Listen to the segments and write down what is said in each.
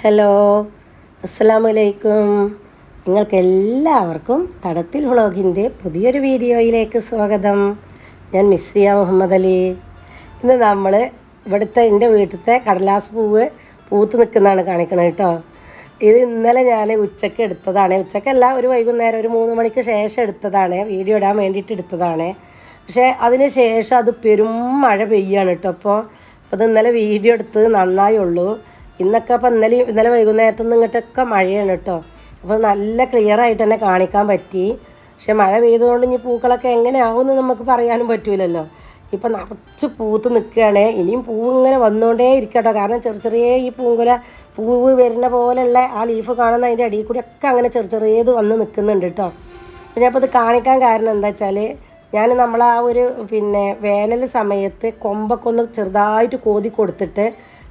Hello അസ്സലാമലൈക്കും. നിങ്ങൾക്ക് എല്ലാവർക്കും തടത്തിൽ വ്ളോഗിന്റെ പുതിയൊരു വീഡിയോയിലേക്ക് സ്വാഗതം. ഞാൻ മിസ്രിയ മുഹമ്മദ് അലി. ഇന്ന് നമ്മൾ ഇവിടുത്തെ എന്റെ വീട്ടിലത്തെ കടലാസ് പൂവ് പൂത്ത് നിൽക്കുന്നതാണ് കാണിക്കണത് കേട്ടോ. ഇത് ഇന്നലെ ഞാൻ ഉച്ചയ്ക്ക് എടുത്തതാണ്. ഉച്ചക്കല്ല ഒരു വൈകുന്നേരം ഒരു മൂന്ന് മണിക്ക് ശേഷം എടുത്തതാണ്. വീഡിയോ ഇടാൻ വേണ്ടിയിട്ട് എടുത്തതാണ്. പക്ഷേ അതിന് ശേഷം അത് പെരും മഴ പെയ്യാണ് കേട്ടോ. അപ്പോൾ ഇത് ഇന്നലെ വീഡിയോ എടുത്തത് നന്നായുള്ളൂ. ഇന്നൊക്കെ അപ്പോൾ ഇന്നലെ ഇന്നലെ വൈകുന്നേരത്തു നിന്ന് ഇങ്ങോട്ടൊക്കെ മഴയാണ് കേട്ടോ. അപ്പോൾ നല്ല ക്ലിയർ ആയിട്ട് തന്നെ കാണിക്കാൻ പറ്റി. പക്ഷെ മഴ പെയ്തുകൊണ്ട് ഇനി പൂക്കളൊക്കെ എങ്ങനെയാവുമെന്ന് നമുക്ക് പറയാനും പറ്റൂലല്ലോ. ഇപ്പം നിറച്ച് പൂത്ത് നിൽക്കുകയാണ്. ഇനിയും പൂവ് ഇങ്ങനെ വന്നുകൊണ്ടേ ഇരിക്കട്ടോ കാരണം ചെറിയ ചെറിയ ഈ പൂങ്കുല പൂവ് വരുന്ന പോലെയുള്ള ആ ലീഫ് കാണുന്ന അതിന്റെ അടിയിൽ കൂടി ഒക്കെ അങ്ങനെ ചെറിയ ചെറിയത് വന്ന് നിൽക്കുന്നുണ്ട് കേട്ടോ. അപ്പോൾ ഇത് കാണിക്കാൻ കാരണം എന്താ വെച്ചാൽ ഞാൻ നമ്മൾ ആ ഒരു പിന്നെ വേനൽ സമയത്ത് കൊമ്പൊക്കെ ഒന്ന് ചെറുതായിട്ട് കോതി കൊടുത്തിട്ട്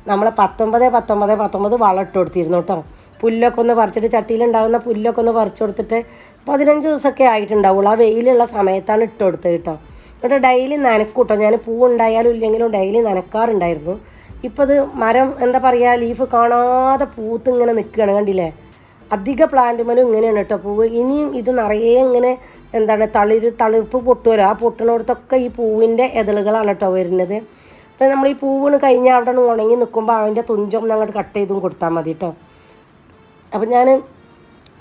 നമ്മളെ പത്തൊമ്പത് പത്തൊമ്പത് പത്തൊമ്പത് വളം ഇട്ട് കൊടുത്തിരുന്നു കേട്ടോ. പുല്ലൊക്കെ ഒന്ന് പറിച്ചിട്ട് ചട്ടിയിലുണ്ടാകുന്ന പുല്ലൊക്കെ ഒന്ന് പറിച്ചു കൊടുത്തിട്ട് പതിനഞ്ച് ദിവസമൊക്കെ ആയിട്ടുണ്ടാവുള്ളൂ. ആ വെയിലുള്ള സമയത്താണ് ഇട്ട് കൊടുത്തത് കേട്ടോ. എന്നിട്ട് ഡെയിലി നനക്കൂട്ടോ ഞാൻ ഞാൻ പൂവുണ്ടായാലും ഇല്ലെങ്കിലും ഡെയിലി നനക്കാറുണ്ടായിരുന്നു. ഇപ്പോൾ അത് മരം എന്താ പറയുക ലീഫ് കാണാതെ പൂത്ത് ഇങ്ങനെ നിൽക്കുകയാണ് കണ്ടില്ലേ? അധിക പ്ലാന്റുമലും ഇങ്ങനെയാണ് കേട്ടോ. പൂവ് ഇനിയും ഇത് നിറയെ ഇങ്ങനെ എന്താണ് തളിര് തളിർപ്പ് പൊട്ടുമല്ലോ ആ പൊട്ടണോടത്തൊക്കെ ഈ പൂവിന്റെ എതളുകളാണ് കേട്ടോ വരുന്നത്. അപ്പം നമ്മൾ ഈ പൂവിന് കഴിഞ്ഞാൽ അവിടെ ഉണങ്ങി നിൽക്കുമ്പോൾ അതിന്റെ തുഞ്ചം അങ്ങോട്ട് കട്ട് ചെയ്തും കൊടുത്താൽ മതി കേട്ടോ അപ്പം ഞാൻ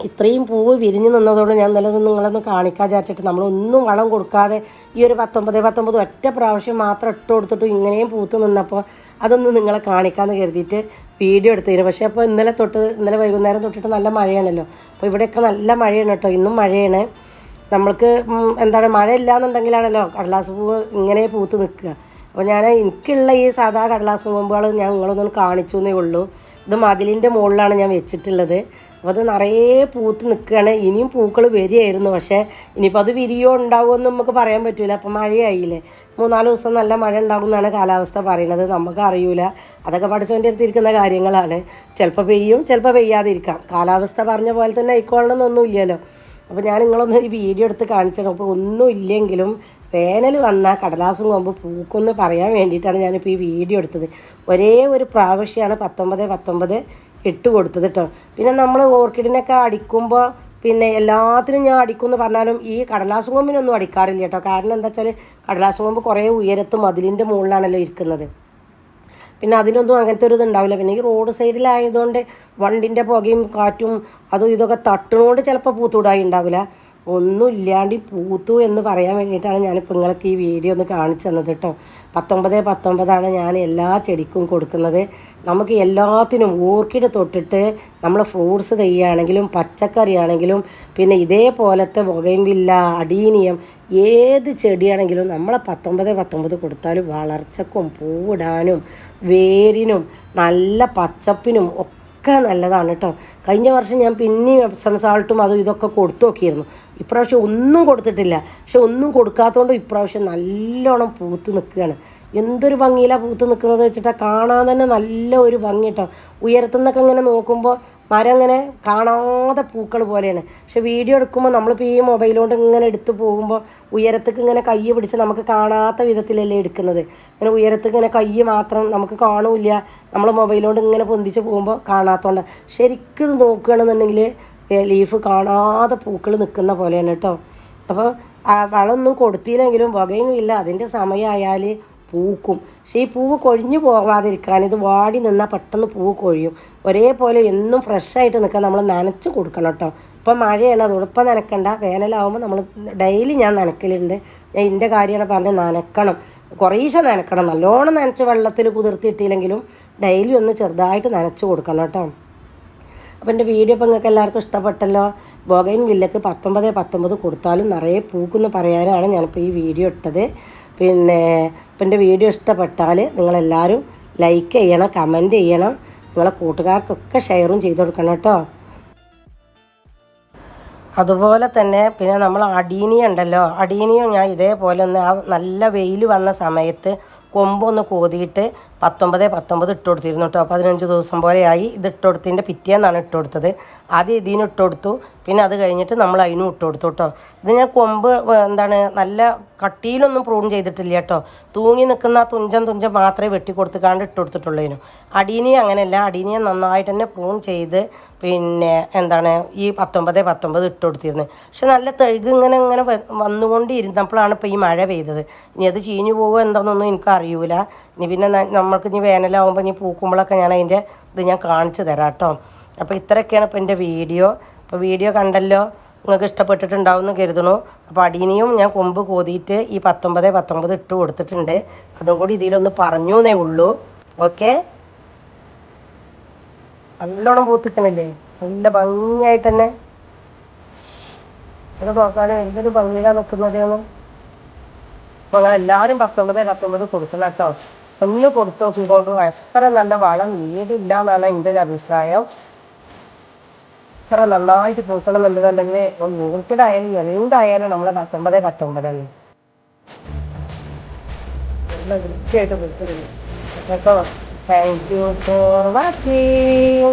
ഇത്രയും പൂവ് വിരിഞ്ഞു നിന്നതുകൊണ്ട് ഞാൻ ഒന്ന് നിങ്ങളൊന്ന് കാണിക്കാൻ വിചാരിച്ചിട്ട് നമ്മളൊന്നും വളം കൊടുക്കാതെ ഈ ഒരു പത്തൊമ്പത് പത്തൊമ്പത് ഒറ്റ പ്രാവശ്യം മാത്രം ഇട്ട് കൊടുത്തിട്ട് ഇങ്ങനെയും പൂത്ത് നിന്നപ്പോൾ അതൊന്ന് നിങ്ങളെ കാണിക്കാമെന്ന് കരുതിയിട്ട് വീഡിയോ എടുത്തതിന് പക്ഷേ അപ്പോൾ ഇന്നലെ തൊട്ട് ഇന്നലെ വൈകുന്നേരം തൊട്ടിട്ട് നല്ല മഴയാണല്ലോ. അപ്പോൾ ഇവിടെയൊക്കെ നല്ല മഴയാണ് കേട്ടോ ഇന്നും മഴയാണ്. നമ്മൾക്ക് എന്താണ് മഴ ഇല്ലാന്നുണ്ടെങ്കിലാണല്ലോ കടലാസ് പൂവ് ഇങ്ങനെ പൂത്ത് നിൽക്കുക അപ്പോൾ ഞാൻ എനിക്കുള്ള ഈ സാധാ കടലാസ് മുമ്പുകൾ ഞാൻ നിങ്ങളൊന്നും കാണിച്ചു എന്നേ ഉള്ളൂ. ഇത് മതിലിന്റെ മുകളിലാണ് ഞാൻ വെച്ചിട്ടുള്ളത്. അപ്പോൾ അത് നിറയെ പൂത്ത് നിൽക്കുകയാണ്. ഇനിയും പൂക്കൾ വരികയായിരുന്നു. പക്ഷേ ഇനിയിപ്പോൾ അത് വിരിയോ ഉണ്ടാവുമോ എന്ന് നമുക്ക് പറയാൻ പറ്റില്ല അപ്പോൾ മഴയായില്ലേ. മൂന്നാൽ ദിവസം നല്ല മഴ ഉണ്ടാകും എന്നാണ് കാലാവസ്ഥ പറയുന്നത്. നമുക്ക് അറിയൂല. അതൊക്കെ പഠിച്ചുകൊണ്ട് അടുത്തിരിക്കുന്ന കാര്യങ്ങളാണ്. ചിലപ്പോൾ പെയ്യും ചിലപ്പോൾ പെയ്യാതിരിക്കാം. കാലാവസ്ഥ പറഞ്ഞ പോലെ തന്നെ ആയിക്കോളണം എന്നൊന്നും ഇല്ലല്ലോ അപ്പോൾ ഞാൻ നിങ്ങളൊന്ന് ഈ വീഡിയോ എടുത്ത് കാണിച്ചു അപ്പോൾ ഒന്നും ഇല്ലെങ്കിലും വേനൽ വന്നാൽ കടലാസും കൊമ്പ് പൂക്കുമെന്ന് പറയാൻ വേണ്ടിയിട്ടാണ് ഞാനിപ്പോൾ ഈ വീഡിയോ എടുത്തത്. ഒരേ ഒരു പ്രാവശ്യമാണ് പത്തൊമ്പത് പത്തൊമ്പത് ഇട്ട് കൊടുത്തത് കേട്ടോ പിന്നെ നമ്മൾ ഓർക്കിഡിനൊക്കെ അടിക്കുമ്പോൾ പിന്നെ എല്ലാത്തിനും ഞാൻ അടിക്കും എന്ന് പറഞ്ഞാലും ഈ കടലാസും കൊമ്പിനൊന്നും അടിക്കാറില്ല കേട്ടോ കാരണം എന്താ വെച്ചാൽ കടലാസും കൊമ്പ് കുറേ ഉയരത്ത് മതിലിന്റെ മുകളിലാണല്ലോ ഇരിക്കുന്നത്. പിന്നെ അതിനൊന്നും അങ്ങനത്തെ ഒരു ഇതുണ്ടാവില്ല. പിന്നെ ഈ റോഡ് സൈഡിലായതുകൊണ്ട് വണ്ടിന്റെ പുകയും കാറ്റും അതും ഇതൊക്കെ തട്ടുന്നതുകൊണ്ട് ചിലപ്പോൾ പൂത്തൂടായി ഉണ്ടാവില്ല. ഒന്നും ഇല്ലാണ്ട് പൂത്തു എന്ന് പറയാൻ വേണ്ടിയിട്ടാണ് ഞാനിപ്പോൾ നിങ്ങൾക്ക് ഈ വീഡിയോ ഒന്ന് കാണിച്ചു തന്നത് കേട്ടോ. പത്തൊമ്പത് പത്തൊമ്പതാണ് ഞാൻ എല്ലാ ചെടിക്കും കൊടുക്കുന്നത്. നമുക്ക് എല്ലാത്തിനും ഓർക്കിഡ് തൊട്ടിട്ട് നമ്മൾ ഫ്രൂട്ട്സ് തെയ്യാണെങ്കിലും പച്ചക്കറി ആണെങ്കിലും പിന്നെ ഇതേപോലത്തെ ബൊഗൈൻവില്ല അടീനിയം ഏത് ചെടിയാണെങ്കിലും നമ്മളെ പത്തൊമ്പത് പത്തൊമ്പത് കൊടുത്താൽ വളർച്ചക്കും പൂവിടാനും വേരിനും നല്ല പച്ചപ്പിനും ഒക്കെ നല്ലതാണ് കേട്ടോ. കഴിഞ്ഞ വർഷം ഞാൻ പിന്നെയും എപ്സം സാൾട്ടും അതും ഇതൊക്കെ കൊടുത്തു നോക്കിയിരുന്നു. ഇപ്രാവശ്യം ഒന്നും കൊടുത്തിട്ടില്ല. പക്ഷെ ഒന്നും കൊടുക്കാത്തതുകൊണ്ട് ഇപ്രാവശ്യം നല്ലോണം പൂത്ത് നിൽക്കുകയാണ്. എന്തൊരു ഭംഗിയിലാണ് പൂത്ത് നിൽക്കുന്നത് വെച്ചിട്ടാണ് കാണാൻ തന്നെ നല്ല ഒരു ഭംഗി കേട്ടോ. ഉയരത്തുനിന്നൊക്കെ ഇങ്ങനെ നോക്കുമ്പോൾ മരം ഇങ്ങനെ കാണാതെ പൂക്കൾ പോലെയാണ്. പക്ഷെ വീഡിയോ എടുക്കുമ്പോൾ നമ്മളിപ്പോൾ ഈ മൊബൈൽ കൊണ്ട് ഇങ്ങനെ എടുത്ത് പോകുമ്പോൾ ഉയരത്തേക്ക് ഇങ്ങനെ കൈ പിടിച്ച് നമുക്ക് കാണാത്ത വിധത്തിലല്ലേ എടുക്കുന്നത്. ഇങ്ങനെ ഉയരത്തേക്ക് ഇങ്ങനെ കൈ മാത്രം നമുക്ക് കാണൂല നമ്മൾ മൊബൈൽ കൊണ്ട് ഇങ്ങനെ പൊന്തിച്ച് പോകുമ്പോൾ കാണാത്തതുകൊണ്ട് ശരിക്കും നോക്കുകയാണെന്നുണ്ടെങ്കിൽ ലീഫ് കാണാതെ പൂക്കൾ നിൽക്കുന്ന പോലെയാണ് കേട്ടോ. അപ്പോൾ വളമൊന്നും കൊടുത്തില്ലെങ്കിലും വകയും ഇല്ല അതിന്റെ സമയമായാൽ പൂക്കും. പക്ഷേ ഈ പൂവ് കൊഴിഞ്ഞു പോവാതിരിക്കാൻ ഇത് വാടി നിന്നാൽ പെട്ടെന്ന് പൂവ് കൊഴിയും. ഒരേപോലെ എന്നും ഫ്രഷായിട്ട് നിൽക്കാൻ നമ്മൾ നനച്ച് കൊടുക്കണം കേട്ടോ. ഇപ്പം മഴയാണ് അതുകൊണ്ട് ഇപ്പം നനക്കണ്ട. വേനലാവുമ്പോൾ നമ്മൾ ഡെയിലി ഞാൻ നനക്കലുണ്ട്. ഞാൻ എന്റെ കാര്യമാണ് പറഞ്ഞത് നനക്കണം. കുറേശ്ശെ നനക്കണം. നല്ലോണം നനച്ച് വെള്ളത്തിൽ കുതിർത്തിയിട്ടില്ലെങ്കിലും ഡെയിലി ഒന്ന് ചെറുതായിട്ട് നനച്ച് കൊടുക്കണം കേട്ടോ. അപ്പോൾ എന്റെ വീഡിയോ ഇപ്പോൾ നിങ്ങൾക്ക് എല്ലാവർക്കും ഇഷ്ടപ്പെട്ടല്ലോ? ബൊഗൈൻ വില്ലക്ക് പത്തൊമ്പത് പത്തൊമ്പത് കൊടുത്താലും നിറയെ പൂക്കെന്ന് പറയാനാണ് ഞാനിപ്പോൾ ഈ വീഡിയോ ഇട്ടത്. പിന്നെ ഇപ്പം എന്റെ വീഡിയോ ഇഷ്ടപ്പെട്ടാൽ നിങ്ങളെല്ലാവരും ലൈക്ക് ചെയ്യണം കമന്റ് ചെയ്യണം. നിങ്ങളെ കൂട്ടുകാർക്കൊക്കെ ഷെയറും ചെയ്ത് കൊടുക്കണം കേട്ടോ. അതുപോലെ തന്നെ പിന്നെ നമ്മൾ അടീനിയ ഉണ്ടല്ലോ. അടീനിയം ഞാൻ ഇതേപോലെ ഒന്ന് ആ നല്ല വെയിൽ വന്ന സമയത്ത് കൊമ്പൊന്ന് കോതിയിട്ട് പത്തൊമ്പത് പത്തൊമ്പത് ഇട്ട് കൊടുത്തിരുന്നു കേട്ടോ. പതിനഞ്ച് ദിവസം പോലെയായി ഇത് ഇട്ട് കൊടുത്തതിന്റെ പിറ്റേന്നാണ് ഇട്ട് കൊടുത്തത്. ആദ്യം ഇതിന് ഇട്ട് കൊടുത്തു. പിന്നെ അത് കഴിഞ്ഞിട്ട് നമ്മൾ അതിനും ഇട്ട് കൊടുത്തു കേട്ടോ. ഇത് ഞാൻ കൊമ്പ് എന്താണ് നല്ല കട്ടിയിലൊന്നും പ്രൂൺ ചെയ്തിട്ടില്ല കേട്ടോ. തൂങ്ങി നിൽക്കുന്ന തുഞ്ചം തുഞ്ചം മാത്രമേ വെട്ടി ഇട്ട് കൊടുത്തിട്ടുള്ളതിനും അടീനിയെ അങ്ങനെയല്ല. അടീനിയെ നന്നായിട്ട് തന്നെ പ്രൂൺ ചെയ്ത് പിന്നെ എന്താണ് ഈ പത്തൊമ്പത് പത്തൊമ്പത് ഇട്ട് കൊടുത്തിരുന്നത് പക്ഷെ നല്ല തെഴുക് ഇങ്ങനെ ഇങ്ങനെ വന്നുകൊണ്ടിരുന്നപ്പോഴാണ് ഇപ്പോൾ ഈ മഴ പെയ്തത്. ഇനി അത് ചീഞ്ഞു പോകുമോ എന്താണെന്നൊന്നും എനിക്ക് അറിയൂല ഇനി പിന്നെ ന- നമ്മൾക്ക് ഇനി വേനലാവുമ്പോൾ ഇനി പൂക്കുമ്പോഴൊക്കെ ഞാൻ അതിന്റെ ഇത് ഞാൻ കാണിച്ചു തരാം കേട്ടോ. അപ്പോൾ ഇത്രയൊക്കെയാണ് ഇപ്പോൾ എന്റെ വീഡിയോ. അപ്പോൾ വീഡിയോ കണ്ടല്ലോ? നിങ്ങൾക്ക് ഇഷ്ടപ്പെട്ടിട്ടുണ്ടാവും എന്ന് കരുതണു അപ്പോൾ അടീനിയും ഞാൻ കൊമ്പ് കോതിയിട്ട് ഈ പത്തൊമ്പത് പത്തൊമ്പത് ഇട്ട് കൊടുത്തിട്ടുണ്ട്. അതും കൂടി ഇതിലൊന്ന് പറഞ്ഞു എന്നേ ഉള്ളൂ. ഓക്കെ? നല്ലോണം പൂത്തിക്കണില്ലേ? നല്ല ഭംഗിയായിട്ട് തന്നെ. ഇത് നോക്കാൻ എന്തൊരു ഭംഗിയാണ് നിൽക്കുന്നതെന്ന് അപ്പോൾ നിങ്ങൾ എല്ലാവരും പത്തൊമ്പത് പത്തൊമ്പത് കൊടുക്കണം കേട്ടോ. ഒന്ന് കൊടുത്തു നോക്കുമ്പോൾ എത്ര നല്ല വളം നീടില്ല എന്നാണ് എന്റെ ഒരു അഭിപ്രായം. എത്ര നന്നായിട്ട് പൂക്കണം നല്ലതല്ലെങ്കിൽ നൂറ്റിടായാലും എന്തായാലും നമ്മളെ പത്തൊമ്പത് പത്തൊമ്പതാണ് വൃത്തിയായിട്ട് പൂക്കുന്നുണ്ട് കേട്ടോ താങ്ക് യു ഫോർ വാച്ചിങ്